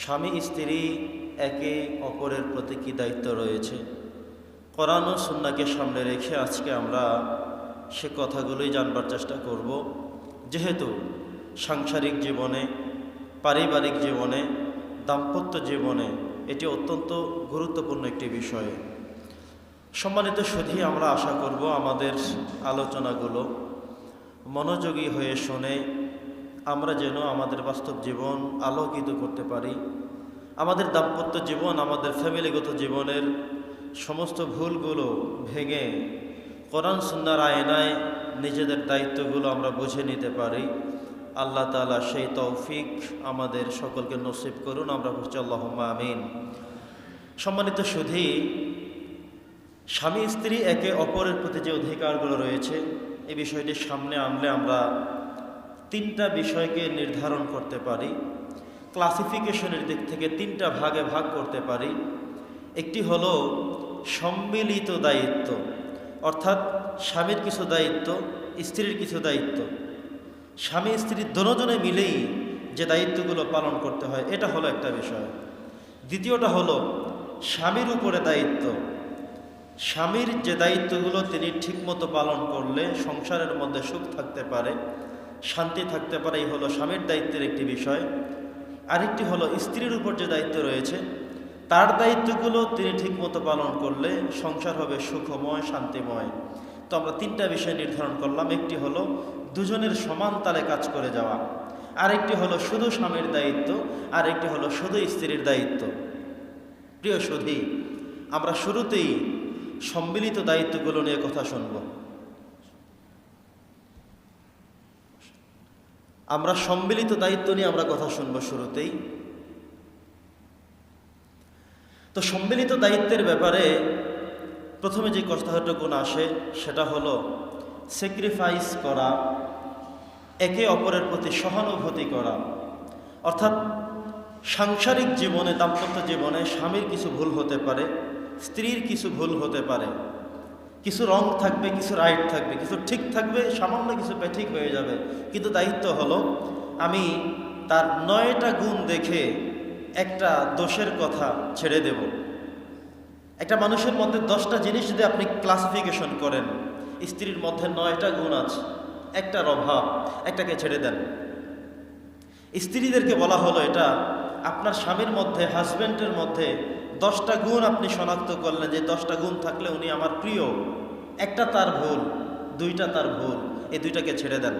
স্বামী স্ত্রী একে অপরের প্রতি কী দায়িত্ব রয়েছে? কোরআন ও সুন্নাকে সামনে রেখে আজকে আমরা সে কথাগুলোই জানবার চেষ্টা করব। যেহেতু সাংসারিক জীবনে, পারিবারিক জীবনে, দাম্পত্য জীবনে এটি অত্যন্ত গুরুত্বপূর্ণ একটি বিষয়। সম্মানিত শুধু আমরা আশা করব আমাদের আলোচনাগুলো মনোযোগী হয়ে শুনে আমরা যেন আমাদের বাস্তব জীবন আলোকিত করতে পারি। আমাদের দাম্পত্য জীবন, আমাদের ফ্যামিলিগত জীবনের সমস্ত ভুলগুলো ভেঙে কোরআন সুন্নার আয়নায় নিজেদের দায়িত্বগুলো আমরা বুঝে নিতে পারি। আল্লাহ তালা সেই তৌফিক আমাদের সকলকে নসিব করুন। আমরা বলছি আল্লাহ আমিন। সম্মানিত সুধী, স্বামী স্ত্রী একে অপরের প্রতি যে অধিকারগুলো রয়েছে এই বিষয়টি সামনে আনলে আমরা তিনটা বিষয়কে নির্ধারণ করতে পারি। ক্লাসিফিকেশনের দিক থেকে তিনটা ভাগে ভাগ করতে পারি। একটি হলো সম্মিলিত দায়িত্ব, অর্থাৎ স্বামীর কিছু দায়িত্ব, স্ত্রীর কিছু দায়িত্ব। স্বামী, স্ত্রী দনোজনে মিলেই যে দায়িত্বগুলো পালন করতে হয়, এটা হলো একটা বিষয়। দ্বিতীয়টা হলো স্বামীর উপরে দায়িত্ব। স্বামীর যে দায়িত্বগুলো তিনি ঠিকমতো পালন করলে সংসারের মধ্যে সুখ থাকতে পারে শান্তি থাকতে পারে, এই হলো স্বামীর দায়িত্বের একটি বিষয়। আরেকটি হলো স্ত্রীর উপর যে দায়িত্ব রয়েছে, তার দায়িত্বগুলো তিনি ঠিকমতো পালন করলে সংসার হবে সুখময়, শান্তিময়। তো আমরা তিনটা বিষয় নির্ধারণ করলাম, একটি হলো দুজনের সমান তালে কাজ করে যাওয়া, আরেকটি হলো শুধু স্বামীর দায়িত্ব আর একটি হলো শুধু স্ত্রীর দায়িত্ব। প্রিয় সুধী, আমরা শুরুতেই সম্মিলিত দায়িত্বগুলো নিয়ে কথা শুনব। আমরা সম্মিলিত দায়িত্ব নিয়ে আমরা কথা শুনব শুরুতেই। তো সম্মিলিত দায়িত্বের ব্যাপারে প্রথমে যে কথাটুকু আসে, সেটা হলো স্যাক্রিফাইস করা, একে অপরের প্রতি সহানুভূতি করা। অর্থাৎ সাংসারিক জীবনে, দাম্পত্য জীবনে স্বামীর কিছু ভুল হতে পারে, স্ত্রীর কিছু ভুল হতে পারে। কিছু রং থাকবে, কিছু রাইট থাকবে, কিছু ঠিক থাকবে, সামান্য কিছু ঠিক হয়ে যাবে। কিন্তু দায়িত্ব হলো, আমি তার নয়টা গুণ দেখে একটা দোষের কথা ছেড়ে দেব। একটা মানুষের মধ্যে দশটা জিনিস যদি আপনি ক্লাসিফিকেশন করেন, স্ত্রীর মধ্যে নয়টা গুণ আছে, একটার অভাব, একটাকে ছেড়ে দেন। স্ত্রীদেরকে বলা হলো এটা আপনার স্বামীর মধ্যে হাজব্যান্ডের মধ্যে দশটা গুণ আপনি শনাক্ত করলেন, যে দশটা গুণ থাকলে উনি আমার প্রিয়। একটা তার ভুল, দুইটা তার ভুল, এই দুইটাকে ছেড়ে দেন।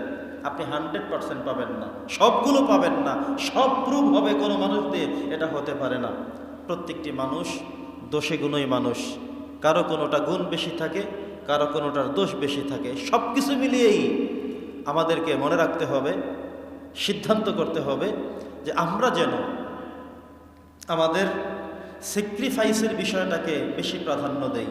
আপনি হান্ড্রেড পারসেন্ট পাবেন না। সবগুলো পাবেন না। সব প্রুভ হবে কোনো মানুষ দিয়ে এটা হতে পারে না। প্রত্যেকটি মানুষ দোষে গুণই মানুষ। কারও কোনোটা গুণ বেশি থাকে, কারও কোনোটার দোষ বেশি থাকে। সব কিছু মিলিয়েই আমাদেরকে মনে রাখতে হবে, সিদ্ধান্ত করতে হবে যে আমরা যেন আমাদের স্যাক্রিফাইসের বিষয়টাকে বেশি প্রাধান্য দেই